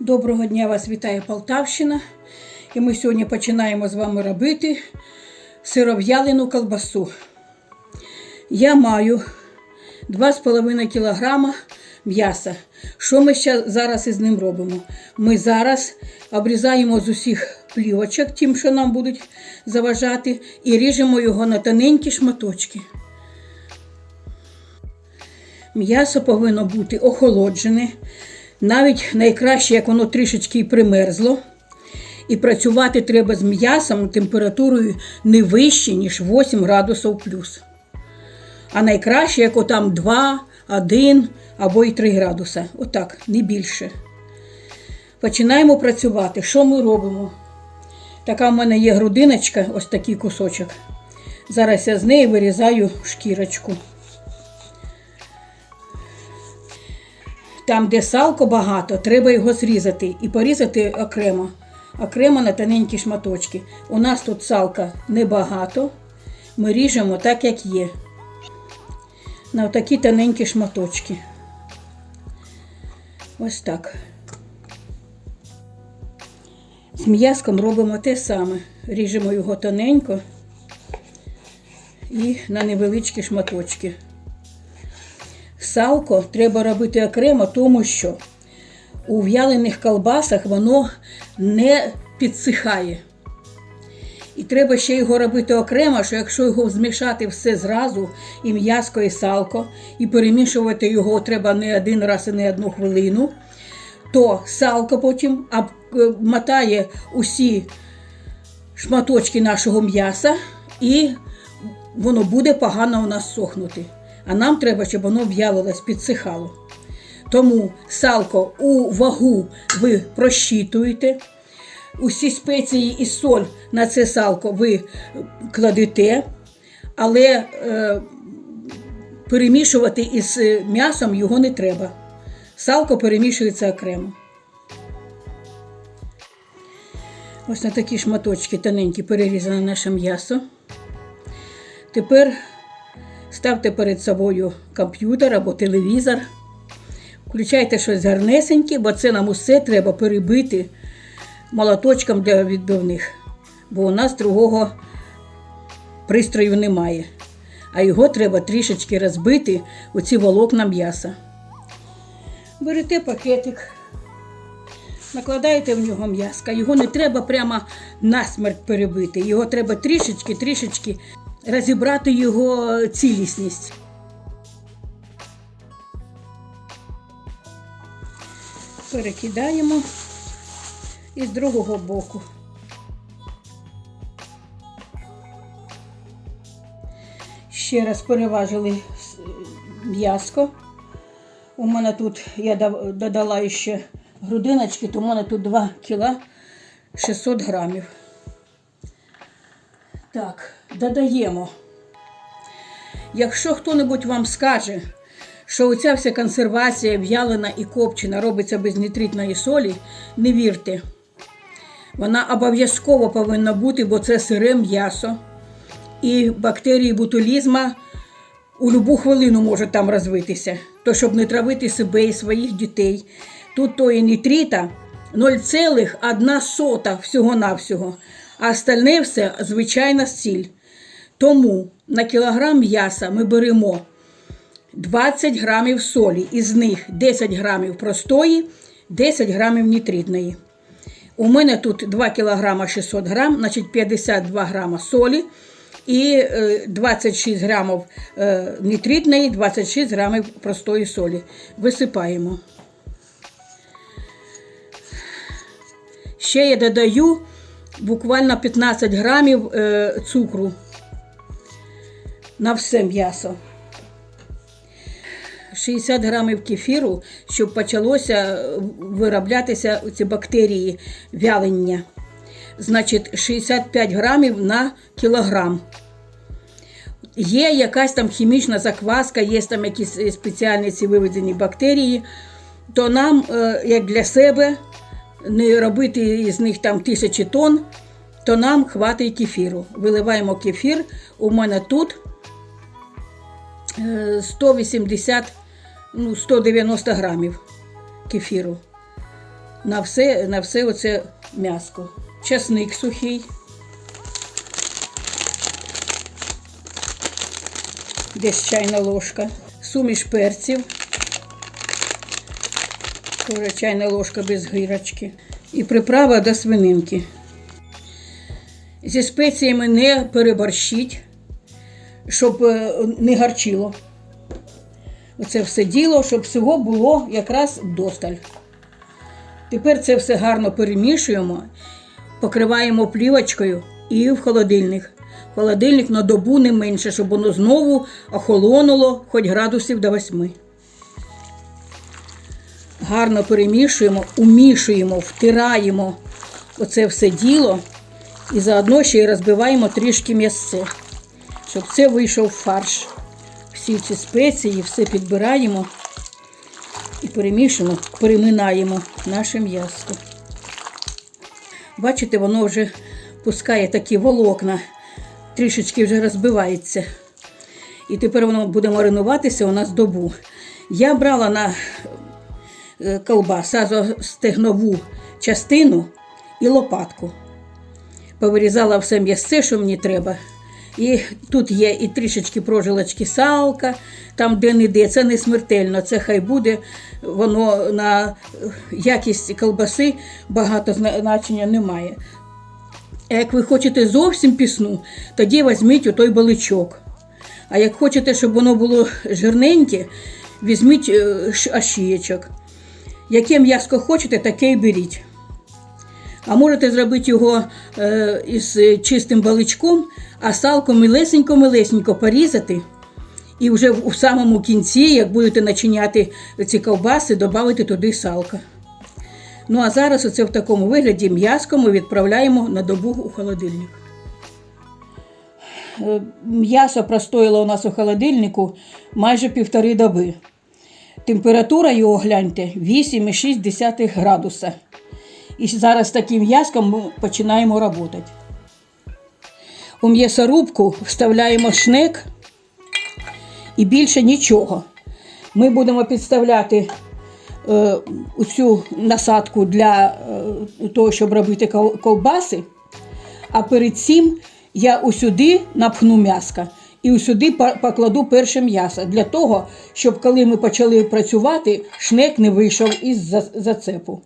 Доброго дня вас вітає Полтавщина. І ми сьогодні починаємо з вами робити сиров'ялену колбасу. Я маю 2,5 кг м'яса. Що ми зараз із ним робимо? Ми зараз обрізаємо з усіх плівочок, тим, що нам будуть заважати, і ріжемо його на тоненькі шматочки. М'ясо повинно бути охолоджене, навіть найкраще, як воно трішечки примерзло. І працювати треба з м'ясом температурою не вище, ніж 8 градусів плюс. А найкраще, як отам 2, 1 або і 3 градуса. Отак, не більше. Починаємо працювати. Що ми робимо? Така в мене є грудиночка, ось такий кусочок. Зараз я з неї вирізаю шкірочку. Там, де салко багато, треба його зрізати і порізати окремо. Окремо на тоненькі шматочки. У нас тут салка небагато. Ми ріжемо так, як є. На такі тоненькі шматочки. Ось так. З м'язком робимо те саме. Ріжемо його тоненько і на невеличкі шматочки. Салко треба робити окремо, тому що у в'ялених колбасах воно не підсихає. І треба ще його робити окремо, що якщо його змішати все зразу, і м'яско, і салко, і перемішувати його треба не один раз і не одну хвилину, то салко потім мотає усі шматочки нашого м'яса, і воно буде погано у нас сохнути. А нам треба, щоб воно в'ялилось, підсихало. Тому салко у вагу ви прощитуєте. Усі спеції і соль на це салко ви кладете, але е, перемішувати із м'ясом його не треба. Салко перемішується окремо. Ось на такі шматочки тоненькі перерізане наше м'ясо. Тепер ставте перед собою комп'ютер або телевізор. Включайте щось гарнесеньке, бо це нам усе треба перебити молоточком для відбивних. Бо у нас другого пристрою немає. А його треба трішечки розбити у ці волокна м'яса. Берете пакетик, накладаєте в нього м'яска. Його не треба прямо насмерть перебити. Його треба трішечки-трішечки розібрати його цілісність. Перекидаємо і з другого боку. Ще раз переважили м'яско. У мене тут я додала ще грудиночки, то у мене тут 2 кіла 600 грамів. Так, додаємо. Якщо хто-небудь вам скаже, що оця вся консервація в'ялена і копчена робиться без нітритної солі, не вірте. Вона обов'язково повинна бути, бо це сире м'ясо. І бактерії бутулізма у будь-яку хвилину можуть там розвитися. То, щоб не травити себе і своїх дітей. Тут тої нітрита 0,1 сота всього-навсього, а остальне все звичайна сіль. Тому на кілограм м'яса ми беремо 20 грамів солі, із них 10 грамів простої, 10 грамів нітритної. У мене тут 2 кг 600 грам, значить 52 грама солі і 26 грамів нітритної, 26 грамів простої солі. Висипаємо. Ще я додаю буквально 15 грамів цукру на все м'ясо. 60 грамів кефіру, щоб почалося вироблятися ці бактерії вялення. Значить, 65 грамів на кілограм. Є якась там хімічна закваска, є там якісь спеціальні ці виведені бактерії, то нам, як для себе, не робити із них там тисячі тонн, то нам хватить кефіру. Виливаємо кефір. У мене тут 180 ну, 190 грамів кефіру. на все, на все оце м'яско. Часник сухий. Десь чайна ложка. Суміш перців. Тоже чайна ложка без гирочки. І приправа до свининки. Зі спеціями не переборщіть, щоб е, не гарчило. Оце все діло, щоб всього було якраз досталь. Тепер це все гарно перемішуємо, покриваємо плівочкою і в холодильник. Холодильник на добу не менше, щоб воно знову охолонуло хоч градусів до 8. Гарно перемішуємо, умішуємо, втираємо оце все діло і заодно ще й розбиваємо трішки м'ясце, щоб це вийшов фарш. Всі ці спеції, все підбираємо і перемішуємо, переминаємо наше м'ясо. Бачите, воно вже пускає такі волокна, трішечки вже розбивається. І тепер воно буде маринуватися у нас добу. Я брала на е, колбаса стегнову частину і лопатку. Повирізала все м'ясце, що мені треба. І тут є і трішечки прожилочки салка, там де-не-де. Це не смертельно, це хай буде. Воно на якість колбаси багато значення немає. А як ви хочете зовсім пісну, тоді візьміть отой баличок. А як хочете, щоб воно було жирненьке, візьміть е, ашієчок. Яке м'яско хочете, таке й беріть. А можете зробити його е, із чистим баличком, а салко милесенько-милесенько порізати. І вже у самому кінці, як будете начиняти ці ковбаси, додати туди салка. Ну а зараз оце в такому вигляді м'яско ми відправляємо на добу у холодильник. Е, М'ясо простоїло у нас у холодильнику майже півтори доби. Температура його гляньте 8,6 градуса. І зараз таким м'яском ми починаємо працювати. У м'ясорубку вставляємо шнек і більше нічого. Ми будемо підставляти е, цю насадку для е, того, щоб робити ковбаси. А перед цим я усюди напхну м'яска і усюди покладу перше м'ясо для того, щоб коли ми почали працювати, шнек не вийшов із за- зацепу.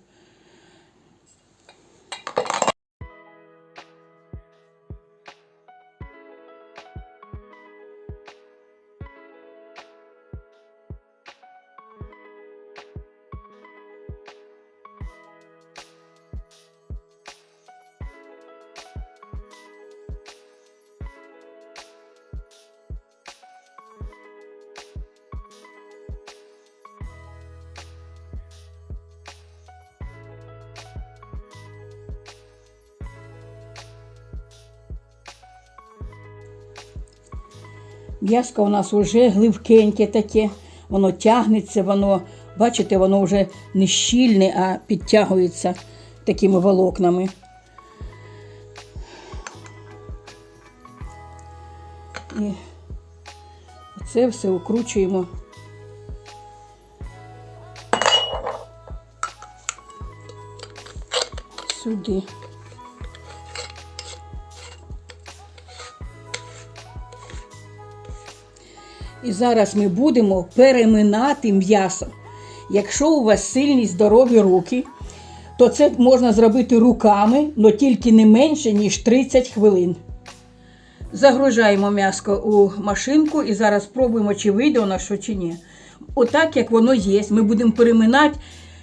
М'яско у нас вже гливкеньке таке, воно тягнеться, воно, бачите, воно вже не щільне, а підтягується такими волокнами. І це все укручуємо. Сюди. І зараз ми будемо переминати м'ясо. Якщо у вас сильні здорові руки, то це можна зробити руками, але тільки не менше, ніж 30 хвилин. Загружаємо м'яско у машинку і зараз спробуємо, чи вийде нас що чи ні. Отак, як воно є, ми будемо переминати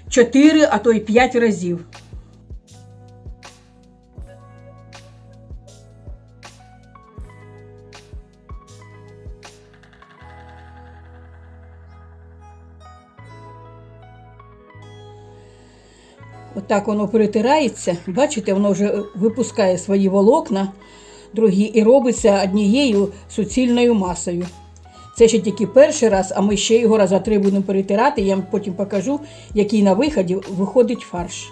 4, а то й 5 разів. Отак воно перетирається. Бачите, воно вже випускає свої волокна, другі, і робиться однією суцільною масою. Це ще тільки перший раз, а ми ще його раза три будемо перетирати. Я вам потім покажу, який на виході виходить фарш.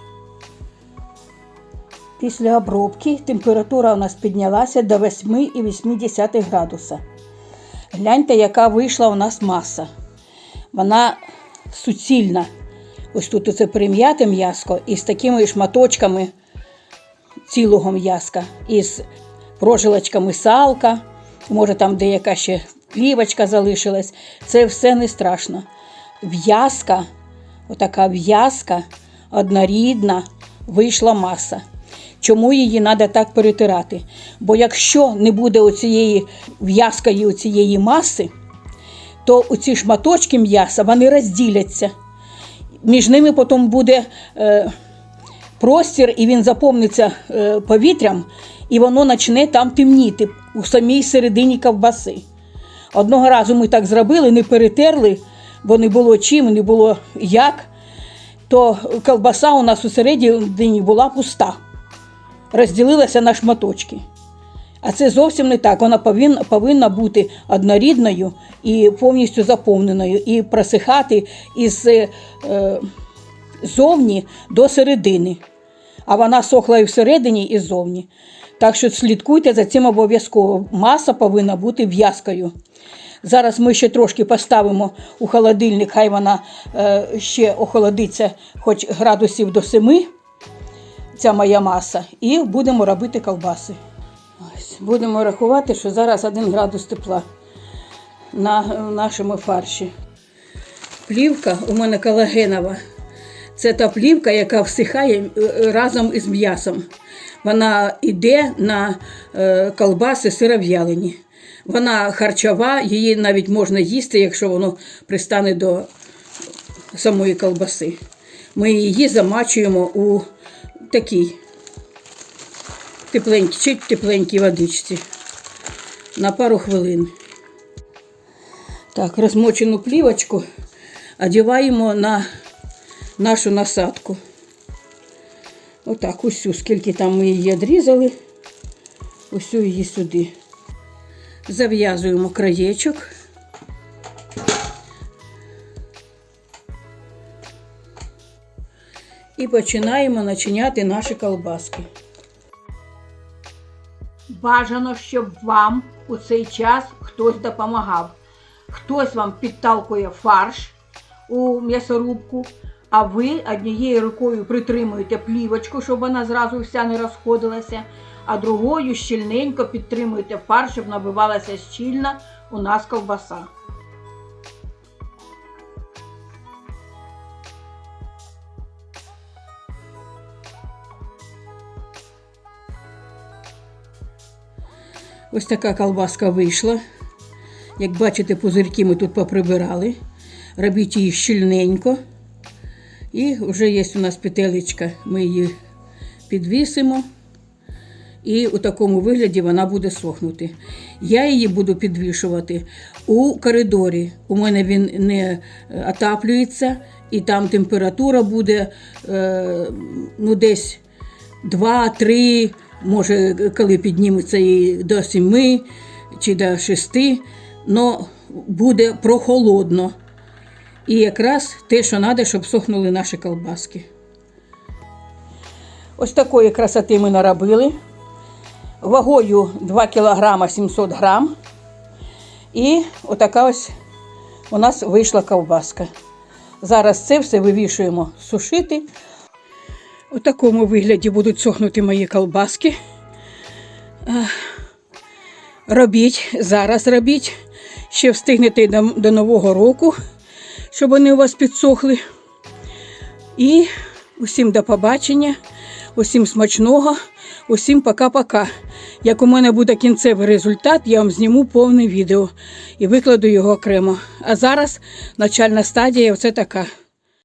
Після обробки температура у нас піднялася до 8,8 градуса. Гляньте, яка вийшла у нас маса. Вона суцільна. Ось тут оце прим'яте м'яско із такими шматочками цілого м'яска, із прожилочками салка, може там деяка ще плівочка залишилась. Це все не страшно. В'язка, отака в'язка, однорідна, вийшла маса. Чому її треба так перетирати? Бо якщо не буде оцієї в'язкої оцієї маси, то оці шматочки м'яса вони розділяться. Між ними потім буде е, простір, і він заповниться е, повітрям, і воно почне там темніти у самій середині ковбаси. Одного разу ми так зробили, не перетерли, бо не було чим, не було як, то ковбаса у нас у середині була пуста, розділилася на шматочки. А це зовсім не так. Вона повинна, повинна бути однорідною і повністю заповненою, і просихати із е, зовні до середини. А вона сохла і всередині, і ззовні. Так що слідкуйте за цим обов'язково. Маса повинна бути в'язкою. Зараз ми ще трошки поставимо у холодильник, хай вона е, ще охолодиться хоч градусів до 7, ця моя маса, і будемо робити ковбаси. Будемо рахувати, що зараз 1 градус тепла на нашому фарші. Плівка у мене колагенова. Це та плівка, яка всихає е, разом із м'ясом. Вона йде на е, колбаси сиров'ялені. Вона харчова, її навіть можна їсти, якщо воно пристане до самої колбаси. Ми її замачуємо у такій тепленькій, чи тепленькій водичці на пару хвилин. Так, розмочену плівочку одягаємо на нашу насадку. Отак, усю, скільки там ми її відрізали, усю її сюди. Зав'язуємо краєчок. І починаємо начиняти наші колбаски. Бажано, щоб вам у цей час хтось допомагав. Хтось вам підталкує фарш у м'ясорубку, а ви однією рукою притримуєте плівочку, щоб вона зразу вся не розходилася, а другою щільненько підтримуєте фарш, щоб набивалася щільно у нас ковбаса. Ось така колбаска вийшла. Як бачите, пузирки ми тут поприбирали. Робіть її щільненько. І вже є у нас петелечка, ми її підвісимо. І у такому вигляді вона буде сохнути. Я її буду підвішувати у коридорі. У мене він не отаплюється, і там температура буде е, ну, десь 2-3, може, коли підніметься і до 7 чи до 6, але буде прохолодно. І якраз те, що треба, щоб сохнули наші колбаски. Ось такої красоти ми наробили. Вагою 2 кг 700 грам. І отака ось у нас вийшла ковбаска. Зараз це все вивішуємо сушити. У такому вигляді будуть сохнути мої колбаски. Робіть, зараз робіть. Ще встигнете до, до Нового року, щоб вони у вас підсохли. І усім до побачення, усім смачного, усім пока-пока. Як у мене буде кінцевий результат, я вам зніму повне відео і викладу його окремо. А зараз начальна стадія оце така.